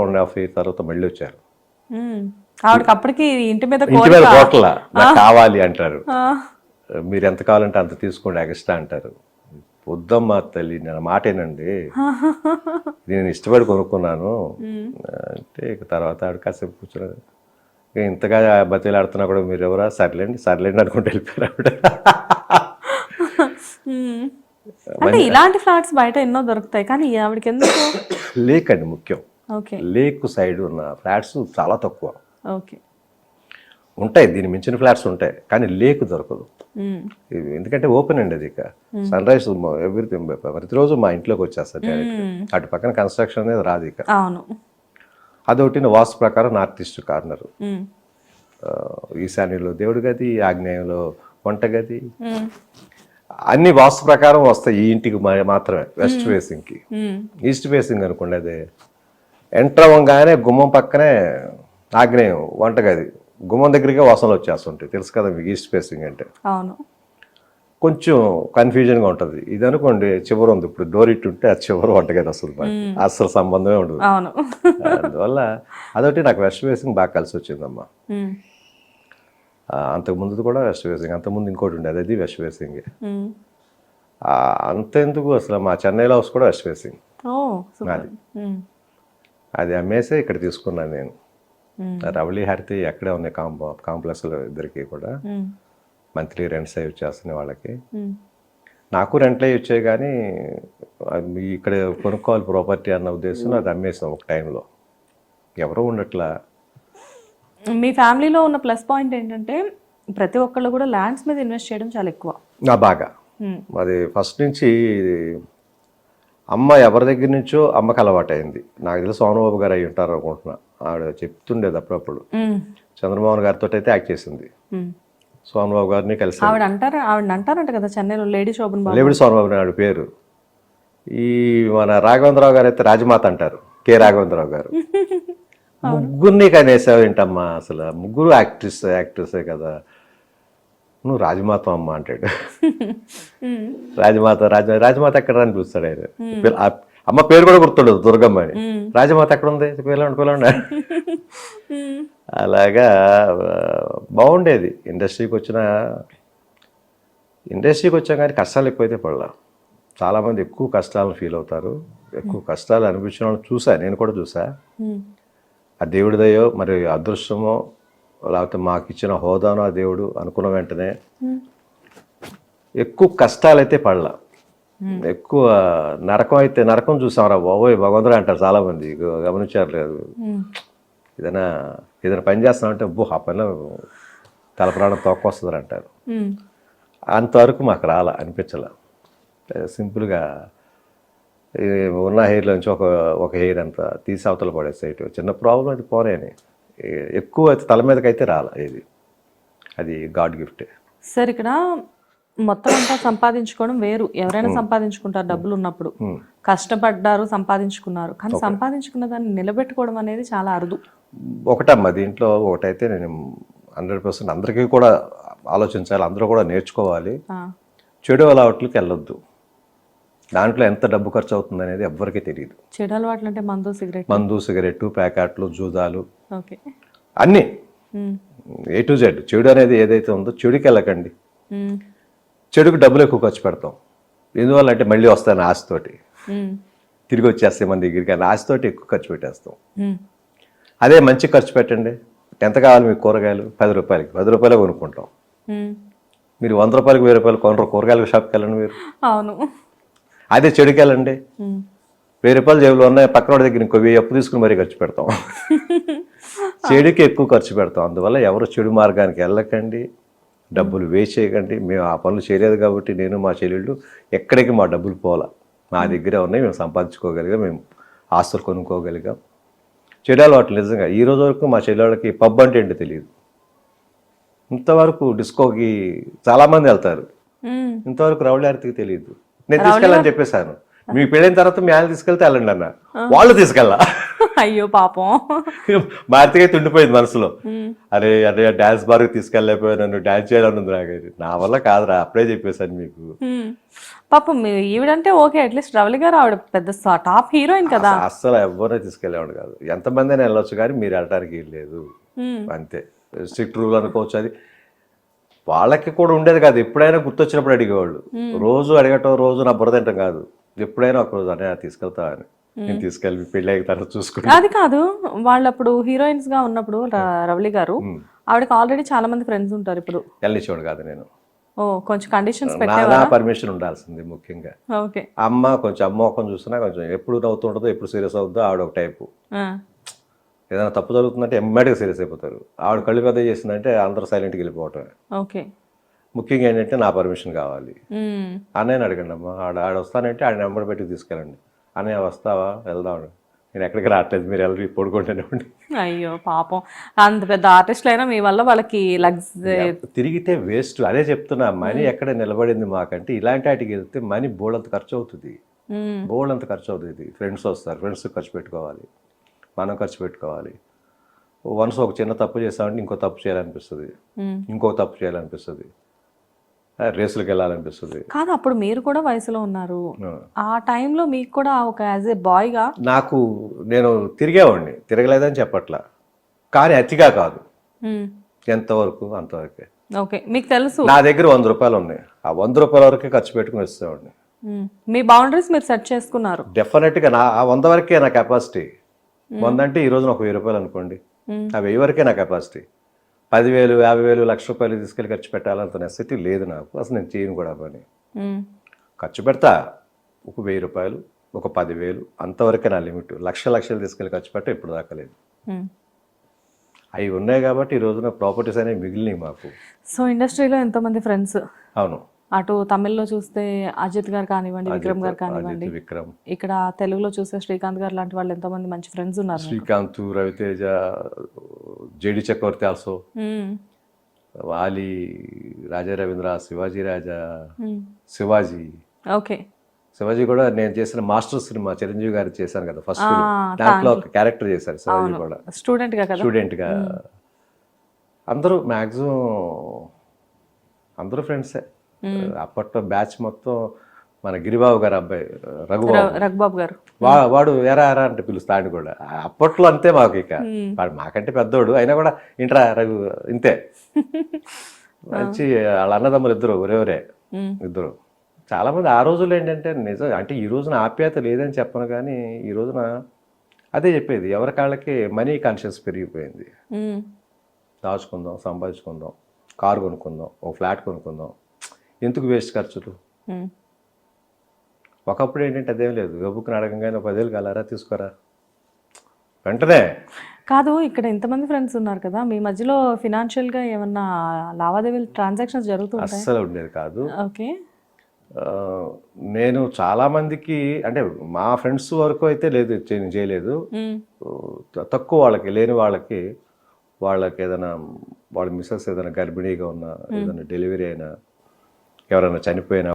One and half year తర్వాత మళ్ళీ వచ్చారు. ఆవిడకి అప్పటికి ఇంటి మీద ఇంటి మీద కోట్ల నాకు కావాలి అంటారు. మీరు ఎంత కావాలంటే అంత తీసుకోండి ఎక్స్ట్రా అంటారు. వద్దమ్మా తల్లి నేను మాటేనండి. నేను ఇష్టపడి కొనుక్కున్నాను. అంటే ఇక తర్వాత ఆవిడ కాసేపు కూర్చున్నారు ఇంతగా బతిలాడుతున్నా కూడా మీరు ఎవరా? సర్లేండి సర్లేండి అనుకుంటూ వెళ్ళిపోయారు ఆవిడ. అంటే ఇలాంటి ఫ్లాట్స్ బయట ఎన్నో దొరుకుతాయి. కానీ ఆవిడకి ఎందుకు లేక్ అండి ముఖ్యం. లేక్ సైడ్ ఉన్న ఫ్లాట్స్ చాలా తక్కువ. ఓకే. ఉంటాయి దీని మించిన ఫ్లాట్స్ ఉంటాయి కానీ లేక్ దొరకదు. ఎందుకంటే ఓపెన్ అండి అది ఇక. సన్ రైజ్ ఎవ్రీథింగ్ ప్రతిరోజు మా ఇంట్లోకి వచ్చేస్తారు డైరెక్ట్ అటు పక్కన కన్స్ట్రక్షన్ అనేది రాదు ఇక. అవును. అదొకటి వాస్తు ప్రకారం నార్త్ ఈస్ట్ కార్నర్. ఈశాన్యంలో దేవుడి గది ఆగ్నేయంలో వంట గది. అన్ని వాస్తు ప్రకారం వస్తాయి ఈ ఇంటికి మాత్రమే వెస్ట్ ఫేసింగ్కి. ఈస్ట్ ఫేసింగ్ అనుకోండి అదే. ఎంటర్ అవ్వగానే గుమ్మం పక్కనే ఆగ్నేయం వంటగది. గుమ్మం దగ్గరికే వాసనలు వచ్చేస్తుంటాయి. తెలుసు కదా మీకు ఈస్ట్ ఫేసింగ్ అంటే. అవును. కొంచెం కన్ఫ్యూజన్గా ఉంటుంది. ఇది అనుకోండి చివరి ఉంది. ఇప్పుడు డోర్ ఇట్టు ఉంటే అది చివరి వంటగది అసలు. అస్సలు సంబంధమే ఉండదు. అవును. అందువల్ల అదొకటి నాకు వెస్ట్ ఫేసింగ్ బాగా కలిసి వచ్చిందమ్మా. ఉమ్. ఆ, అంతకు ముందు కూడా వెస్ట్ ఫేసింగ్ అంతకుముందు ఇంకోటి ఉండేది అది వెస్ట్ ఫేసింగ్. అంతెందుకు అసలు మా చెన్నైలో హౌస్ కూడా వెస్ట్ ఫేసింగ్. అది అమ్మేసే ఇక్కడ తీసుకున్నాను నేను. రవళి హరితి ఎక్కడే ఉన్నాయి కాంప కాంప్లెక్స్లో ఇద్దరికి కూడా. మంత్లీ రెంట్స్ అవి వచ్చేస్తున్నాయి వాళ్ళకి. నాకు రెంట్లు అవి వచ్చాయి కానీ ఇక్కడ కొనుక్కోవాలి ప్రాపర్టీ అన్న ఉద్దేశం అది అమ్మేసాం ఒక టైంలో ఎవరో ఉండట్లా మీ ఫ్యామిలీలో ఉన్న ప్లస్ పాయింట్ ఏంటంటే ప్రతి ఒక్కళ్ళు కూడా ల్యాండ్స్ మీద ఇన్వెస్ట్ చేయడం చాలా ఎక్కువ బాగా. అది ఫస్ట్ నుంచి అమ్మ ఎవరి దగ్గర నుంచో అమ్మకి అలవాటైంది. నాకు తెలిసి సోమబాబు గారు అయి ఉంటారు అనుకుంటున్నా. ఆవిడ చెప్తుండేది అప్పుడప్పుడు. చంద్రమోహన్ గారితో అయితే యాక్ట్ చేసింది. సోమబాబు గారిని కలిసి ఆవిడ అంటారు ఆవిడ అంటారంట కదా చెన్నైలో లేడీ శోభన్ బాబు. లేవిడి సోమబాబు నాయుడు పేరు. ఈ మన రాఘవేంద్రరావు గారు అయితే రాజమాత అంటారు. కె రాఘవేంద్రరావు గారు. ముగ్గురిని కనేసావు ఏంటమ్మా అసలు? ముగ్గురు యాక్ట్రెస్ యాక్ట్రెసే కదా. నువ్వు రాజమాత అమ్మ అంటాడు. రాజమాత రాజ రాజమాత ఎక్కడ అని పిలుస్తాడు ఆయన. ఆ అమ్మ పేరు కూడా గుర్తుండదు దుర్గమ్మ అని. రాజమాత ఎక్కడ ఉంది పిల్లండి పిల్లండి. అలాగా బాగుండేది. ఇండస్ట్రీకి వచ్చిన ఇండస్ట్రీకి వచ్చాం కానీ కష్టాలు ఎక్కువైతే పడలా. చాలామంది ఎక్కువ కష్టాలను ఫీల్ అవుతారు. ఎక్కువ కష్టాలు అనిపించిన వాళ్ళని చూసా నేను కూడా చూసా. ఆ దేవుడిదయో మరి అదృష్టమో లేకపోతే మాకు ఇచ్చిన హోదానో ఆ దేవుడు అనుకున్న వెంటనే. ఎక్కువ కష్టాలైతే పడలా. ఎక్కువ నరకం అయితే నరకం చూసాంరా బాబోయ్ భగవంతుడు అంటారు చాలామంది. గమనించారు లేదు. ఏదైనా ఏదైనా పని చేస్తున్నామంటే అబ్బో ఆ పనిలో తల ప్రాణం తోకొస్తుంది అంటారు. అంతవరకు మాకు రాల అనిపించాల. సింపుల్గా ఉన్న హెయిర్లోంచి ఒక ఒక హెయిర్ అంతా తీసి అవతల పడేసేయటం. చిన్న ప్రాబ్లం అది పోనేని. ఏ- ఎక్కువ తల మీదకి అయితే రాల ఇది అది గాడ్ గిఫ్ట్. సార్ ఇక్కడ మొత్తం అంతా సంపాదించుకోవడం వేరు. ఎవరైనా సంపాదించుకుంటారు డబ్బులు ఉన్నప్పుడు. కష్టపడ్డారు సంపాదించుకున్నారు. కానీ సంపాదించుకున్న దాన్ని నిలబెట్టుకోవడం అనేది చాలా అరుదు. ఒకటమ్మా దీంట్లో ఒకటైతే నేను హండ్రెడ్ పర్సెంట్ అందరికీ కూడా ఆలోచించాలి అందరూ కూడా నేర్చుకోవాలి. చెడు అలవాట్లకి వెళ్ళొద్దు. దాంట్లో ఎంత డబ్బు ఖర్చు అవుతుంది అనేది ఎవ్వరికీ తెలియదు చెడు అలవాట్లు అంటే మందు సిగరెట్ మందు సిగరెట్టు ప్యాకెట్లు జూదాలు. ఓకే. అన్నీ. A to Z. చెడు అనేది ఏదైతే ఉందో చెడుకి వెళ్ళకండి. చెడుకు డబ్బులు ఎక్కువ ఖర్చు పెడతాం. ఎందువల్ల అంటే మళ్ళీ వస్తాను ఆశతోటి. తిరిగి వచ్చేస్తాయి మన దగ్గరికి కానీ ఆశతోటి ఎక్కువ ఖర్చు పెట్టేస్తాం. అదే మంచి ఖర్చు పెట్టండి. ఎంత కావాలి మీకు కూరగాయలు? పది రూపాయలకి. పది రూపాయలే కొనుక్కుంటాం. మీరు వంద రూపాయలకి వెయ్యి రూపాయలు కొనరు. కూరగాయల షాప్కి వెళ్ళండి మీరు. అవును. అదే చెడుకి వెళ్ళండి ఉమ్. వెయ్యి రూపాయలు జేబులో ఉన్నాయి పక్కన దగ్గర ఇంకో వెయ్యి అప్పు తీసుకుని మరీ ఖర్చు పెడతాం. చెడుకి ఎక్కువ ఖర్చు పెడతాం. అందువల్ల ఎవరు చెడు మార్గానికి వెళ్ళకండి డబ్బులు వేస్ట్ చేయకండి. మేము ఆ పనులు చేయలేదు కాబట్టి నేను మా చెల్లెళ్ళు ఎక్కడికి మా డబ్బులు పోలా. మా దగ్గరే ఉన్నాయి మేము సంపాదించుకోగలిగాం మేము ఆస్తులు కొనుక్కోగలిగాం. చెడు అలవాట్లు నిజంగా ఈ రోజు వరకు మా చెల్లెళ్ళకి పబ్ అంటే ఏంటో తెలియదు. ఇంతవరకు డిస్కోకి చాలామంది వెళ్తారు. ఇంతవరకు రౌళి ఆర్తికి తెలియదు. నేను తీసుకెళ్ళని చెప్పేశాను. మీ పెళ్ళైన తర్వాత మీ ఆయన తీసుకెళ్తే వెళ్ళండి అన్న. వాళ్ళు తీసుకెళ్ళా. అయ్యో పాపం. మా అత్తగా తుండిపోయింది మనసులో. అరే అరే డాన్స్ బార్కి తీసుకెళ్ళలేకపోయా నన్ను డాన్స్ చేయాలని ఉంది నాకు నా వల్ల కాదురా అప్పుడే చెప్పేశాను మీకు. పాపం మీ- ఈవిడంటే okay at least Ravali garu ఆవిడ పెద్ద టాప్ హీరోయిన్ కదా. అస- అస్సలు ఎవరిని తీసుకెళ్ళేవాడు కాదు. ఎంతమంది అయినా వెళ్ళొచ్చు కానీ మీరు వెళ్ళడానికి లేదు అంతే. స్ట్రిక్ట్ రూల్ అనుకోవచ్చు అది. వాళ్ళకి కూడా ఉండేది కాదు. ఎప్పుడైనా గుర్తొచ్చినప్పుడు అడిగేవాళ్ళు. రోజు అడగటం రోజు నా బుర్ర తింటాం కాదు. ఎప్పుడైనా ఒక రోజు అనే తీసుకెళ్తా అని. నేను తీసుకెళ్ళి పెళ్ళి అయిన తర్వాత చూసుకుని అది కాదు. వాళ్ళు అప్పుడు హీరోయిన్స్గా ఉన్నప్పుడు ర- రవలి గారు ఆవిడకి ఆల్రెడీ చాలా మంది ఫ్రెండ్స్ ఉంటారు ఇప్పుడు. వెళ్ళనిచ్చేవాడు కాదు నేను. ఓ కొంచెం కండిషన్స్ నా పర్మిషన్ ఉండాల్సింది ముఖ్యంగా. ఓకే. అమ్మ కొంచెం అమ్మ ఒక చూసినా కొంచెం ఎప్పుడు నవ్వుతుంటుందో ఎప్పుడు సీరియస్ అవుతుందో ఆవిడ ఒక టైపు. ఏదైనా తప్పు జరుగుతుందంటే ఎమ్మడిగా సీరియస్ అయిపోతారు. ఆవిడ కళ్ళు పెద్ద చేసిందంటే అందరూ సైలెంట్కి వెళ్ళిపోవటం ఓకే. ముఖ్యంగా ఏంటంటే నా పర్మిషన్ కావాలి. అన్నయ్యని అడగండి అమ్మా ఆడ ఆడ వస్తానంటే ఆడ నెంబర్ పెట్టి తీసుకెళ్ళండి. అన్నయ్య వస్తావా? వెళ్దాం నేను ఎక్కడికి రావట్లేదు మీరు వెళ్ళి పడుకుంటూనే ఉండి అయ్యో పాపం. అంత పెద్ద ఆర్టిస్టులు అయినా మీ వల్ల వాళ్ళకి తిరిగితే వేస్ట్. అదే చెప్తున్నా మనీ ఎక్కడ నిలబడింది మాకంటే ఇలాంటి వాటికి వెళ్తే మనీ బోల్డంత ఖర్చు అవుతుంది బోల్డంత ఖర్చు అవుతుంది ఫ్రెండ్స్ వస్తారు ఫ్రెండ్స్ ఖర్చు పెట్టుకోవాలి. మనం ఖర్చు పెట్టుకోవాలి. వన్స్ ఒక చిన్న తప్పు చేస్తామంటే ఇంకో తప్పు చేయాలనిపిస్తుంది. ఇంకో తప్పు చేయాలనిపిస్తుంది. రేసులకు వెళ్ళాలనిపిస్తుంది. కాదు అప్పుడు మీరు కూడా వయసులో ఉన్నారు. ఆ. టైంలో మీకు కూడా ఒక యాజ్ ఏ బాయ్గా? నాకు నేను తిరిగేవాడిని. తిరగలేదని చెప్పట్లా. కానీ అతిగా కాదు. ఎంతవరకు అంతవరకే. ఓకే మీకు తెలుసు. నా దగ్గర వంద రూపాయలు ఉన్నాయి. ఆ వంద రూపాయల వరకే ఖర్చు పెట్టుకుని ఉమ్, మీ బౌండరీస్ మీరు సెట్ చేసుకున్నారు. డెఫినెట్గా నా ఆ వంద వరకే నా కెపాసిటీ వంద అంటే ఈ రోజున ఒక వెయ్యి రూపాయలు అనుకోండి. ఆ వెయ్యి వరకే నా కెపాసిటీ పదివేలు యాభై వేలు లక్ష రూపాయలు తీసుకెళ్ళి ఖర్చు పెట్టాలంత నెసిటీ లేదు నాకు. అసలు నేను చేయను కూడా పని. ఖర్చు పెడతా ఒక వెయ్యి రూపాయలు ఒక పదివేలు అంతవరకే నా లిమిట్. లక్ష లక్షలు తీసుకెళ్ళి ఖర్చు పెట్ట ఇప్పుడు దాకా లేదు. ఉమ్. అవి ఉన్నాయి కాబట్టి ఈ రోజున ప్రాపర్టీస్ అనేవి మిగిలినాయి మాకు. సో ఇండస్ట్రీలో ఎంతో మంది ఫ్రెండ్స్ అవును. అటు తమిళ్ళో చూస్తే అజిత్ గారు కానివ్వండి విక్రమ్ గారు కానివ్వండి విక్రమ్. ఇక్కడ తెలుగులో చూస్తే శ్రీకాంత్ గారు లాంటి వాళ్ళు ఎంతో మంది మంచి ఫ్రెండ్స్ ఉన్నారు శ్రీకాంత్ రవితేజ జేడి చక్రవర్తి ఆల్సో వాలి రాజా రవీంద్ర శివాజీ రాజా. శివాజీ. ఓకే. శివాజీ కూడా నేను చేసిన మాస్టర్ సినిమా చిరంజీవి గారు చేశాను కదా ఫస్ట్ దాంట్లో ఒక క్యారెక్టర్ చేశారు శివాజీ కూడా. స్టూడెంట్గా స్టూడెంట్గా. అందరూ మ్యాక్సిమం అందరూ ఫ్రెండ్సే అప్పట్లో బ్యాచ్ మొత్తం మన గిరిబాబు గారు అబ్బాయి రఘుబాబు రఘుబాబు గారు. వాడు ఎరా ఎరా అంటే పిలుస్తా ఆయన కూడా. అప్పట్లో అంతే మాకు ఇక. వాడు మాకంటే పెద్దోడు. అయినా కూడా ఇంట్రా రఘు ఇంతే. వచ్చి వాళ్ళ అన్నదమ్ములు ఇద్దరు ఒరేవరే ఇద్దరు. చాలా మంది ఆ రోజుల్లో ఏంటంటే నిజం అంటే ఈ రోజున ఆప్యాయత లేదని చెప్పను కానీ ఈ రోజున అదే చెప్పేది. ఎవరి కాళ్ళకి మనీ కాన్షియస్ పెరిగిపోయింది. దాచుకుందాం సంపాదించుకుందాం. కారు కొనుక్కుందాం ఒక ఫ్లాట్ కొనుక్కుందాం. ఎందుకు వేస్ట్ ఖర్చులు. ఒకప్పుడు ఏంటంటే అదేం లేదు. గబుక్కుని అడగంగానే పదేళ్ళు కలరా తీసుకోరా. వెంటనే. కాదు ఇక్కడ ఎంతమంది ఫ్రెండ్స్ ఉన్నారు కదా మీ మధ్యలో ఫినాన్షియల్గా ఏమన్నా లావాదేవీలు ట్రాన్సాక్షన్స్ జరుగుతుంటాయి అస్సలు ఉండేది కాదు. ఓకే. నేను చాలా మందికి అంటే మా ఫ్రెండ్స్ వరకు అయితే లేదు చే- చేయలేదు. తక్కువ వాళ్ళకి లేని వాళ్ళకి వాళ్ళకి ఏదైనా వాళ్ళ మిస్సెస్ ఏదైనా గర్భిణీగా ఉన్నా ఏదైనా డెలివరీ అయినా ఎవరైనా చనిపోయిన